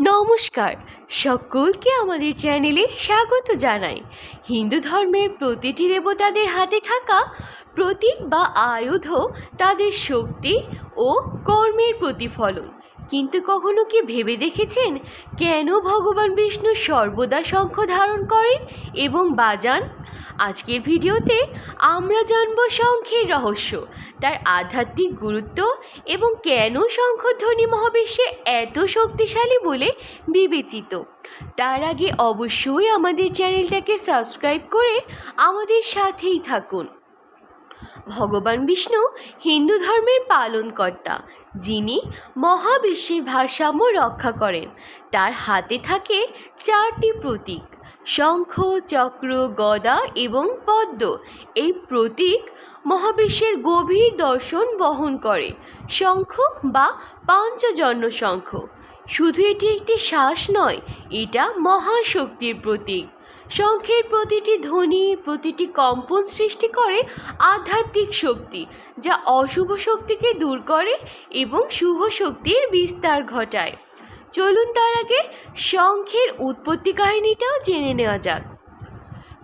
নমস্কার। সকলকে আমাদের চ্যানেলে স্বাগত জানাই। হিন্দু ধর্মের প্রতিটি দেবতাদের হাতে থাকা প্রতীক বা আয়ুধ তাদের শক্তি ও কর্মের প্রতিফলন। কিন্তু কখনো কি ভেবে দেখেছেন কেন ভগবান বিষ্ণু সর্বদা শঙ্খ ধারণ করেন এবং বাজান? আজকের ভিডিওতে আমরা জানব শঙ্খের রহস্য, তার আধ্যাত্মিক গুরুত্ব এবং কেন শঙ্খধ্বনি মহাবিশ্বে এত শক্তিশালী বলে বিবেচিত। তার আগে অবশ্যই আমাদের চ্যানেলটাকে সাবস্ক্রাইব করে আমাদের সাথেই থাকুন। ভগবান বিষ্ণু হিন্দু ধর্মের পালনকর্তা, যিনি মহাবিশ্বের ভারসাম্য রক্ষা করেন। তার হাতে থাকে চারটি প্রতীক, শঙ্খ, চক্র, গদা এবং পদ্ম। এই প্রতীক মহাবিশ্বের গভীর দর্শন বহন করে, শঙ্খ বা পাঞ্চজন্য শঙ্খ। শুধু এটি একটি শ্বাস নয়, এটা মহাশক্তির প্রতীক। শঙ্খের প্রতিটি ধ্বনি, প্রতিটি কম্পন সৃষ্টি করে আধ্যাত্মিক শক্তি, যা অশুভ শক্তিকে দূর করে এবং শুভ শক্তির বিস্তার ঘটায়। চলুন তার আগে শঙ্খের উৎপত্তি কাহিনীটাও জেনে নেওয়া যাক।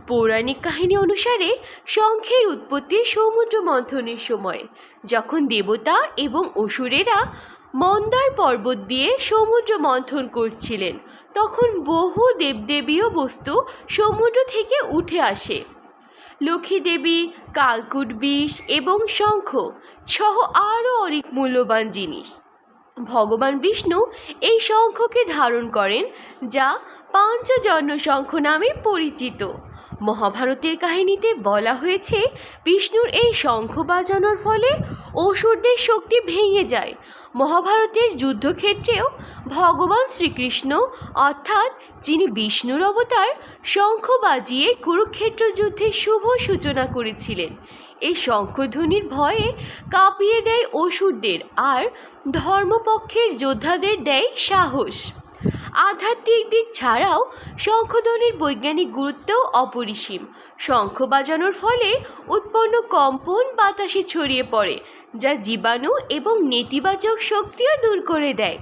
পৌরাণিক কাহিনী অনুসারে শঙ্খের উৎপত্তি সমুদ্র মন্থনের সময়, যখন দেবতা এবং অসুরেরা মন্দার পর্বত দিয়ে সমুদ্র মন্থন করছিলেন, তখন বহু দেবদেবীয় বস্তু সমুদ্র থেকে উঠে আসে। লক্ষ্মী দেবী, কালকুট বিষ এবং শঙ্খ সহ আরও অনেক মূল্যবান জিনিস। ভগবান বিষ্ণু এই শঙ্খকে ধারণ করেন, যা পাঞ্চজন্য শঙ্খ নামে পরিচিত। মহাভারতের কাহিনীতে বলা হয়েছে, বিষ্ণুর এই শঙ্খ বাজানোর ফলে অসুরদের শক্তি ভেঙে যায়। মহাভারতের যুদ্ধক্ষেত্রেও ভগবান শ্রীকৃষ্ণ, অর্থাৎ যিনি বিষ্ণুর অবতার, শঙ্খ বাজিয়ে কুরুক্ষেত্র যুদ্ধে শুভ সূচনা করেছিলেন। এই শঙ্খধ্বনির ভয়ে কাঁপিয়ে দেয় অসুরদের আর ধর্মপক্ষের যোদ্ধাদের দেয় সাহস। আধ্যাত্মিক দিক ছাড়াও শঙ্খধ্বনির বৈজ্ঞানিক গুরুত্বও অপরিসীম। শঙ্খ বাজানোর ফলে উৎপন্ন কম্পন বাতাসে ছড়িয়ে পড়ে, যা জীবাণু এবং নেতিবাচক শক্তিও দূর করে দেয়।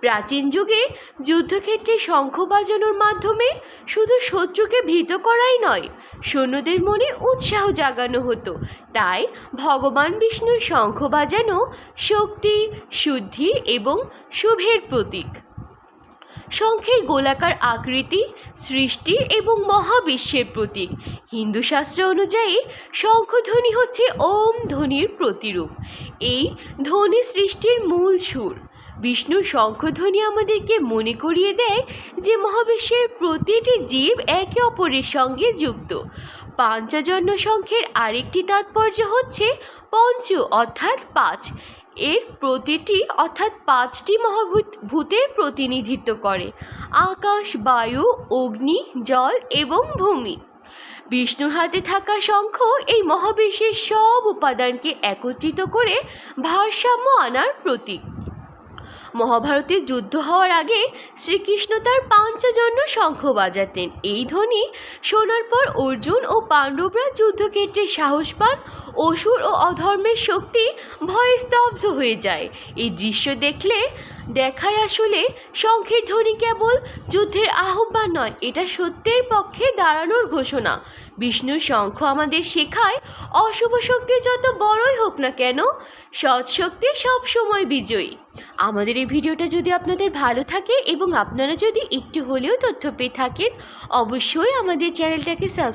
প্রাচীন যুগে যুদ্ধক্ষেত্রে শঙ্খ বাজানোর মাধ্যমে শুধু শত্রুকে ভীত করাই নয়, সৈন্যদের মনে উৎসাহ জাগানো হতো। তাই ভগবান বিষ্ণুর শঙ্খ বাজানো শক্তি, শুদ্ধি এবং শুভের প্রতীক। শঙ্খের গোলাকার আকৃতি, সৃষ্টি এবং মহাবিশ্বের প্রতীক। হিন্দু শাস্ত্র অনুযায়ী শঙ্খধ্বনি হচ্ছে ওম ধ্বনির প্রতিরূপ। এই ধ্বনি সৃষ্টির মূল সুর। বিষ্ণুর শঙ্খধ্বনি আমাদেরকে মনে করিয়ে দেয় যে মহাবিশ্বের প্রতিটি জীব একে অপরের সঙ্গে যুক্ত। পাঞ্চজন্য শঙ্খের আরেকটি তাৎপর্য হচ্ছে পঞ্চ অর্থাৎ পাঁচ। এর প্রতিটি অর্থাৎ পাঁচটি মহাভূত, ভূতের প্রতিনিধিত্ব করে। আকাশ, বায়ু, অগ্নি, জল এবং ভূমি। বিষ্ণুর হাতে থাকা শঙ্খ এই মহাবিশ্বের সব উপাদানকে একত্রিত করে ভারসাম্য আনার প্রতীক। মহাভারতের যুদ্ধ হওয়ার আগে শ্রীকৃষ্ণ তার পাঞ্চজন্য শঙ্খ বাজাতেন। এই ধ্বনি শোনার পর অর্জুন ও পাণ্ডবরা যুদ্ধক্ষেত্রে সাহস পান, অসুর ও অধর্মের শক্তি ভয়ে স্তব্ধ হয়ে যায়। এই দৃশ্য দেখলে দেখায় আসলে শঙ্খের ধ্বনি কেবল যুদ্ধের আহ্বান নয়, এটা সত্যের পক্ষে দাঁড়ানোর ঘোষণা। বিষ্ণুর শঙ্খ আমাদের শেখায়, অশুভ শক্তি যত বড়ই হোক না কেন, সৎ শক্তি সবসময় বিজয়ী। আমাদের এই ভিডিওটা যদি আপনাদের ভালো থাকে এবং আপনারা যদি একটু হলেও তথ্য পেয়ে থাকেন, অবশ্যই আমাদের চ্যানেলটাকে সাবস্ক্রাইব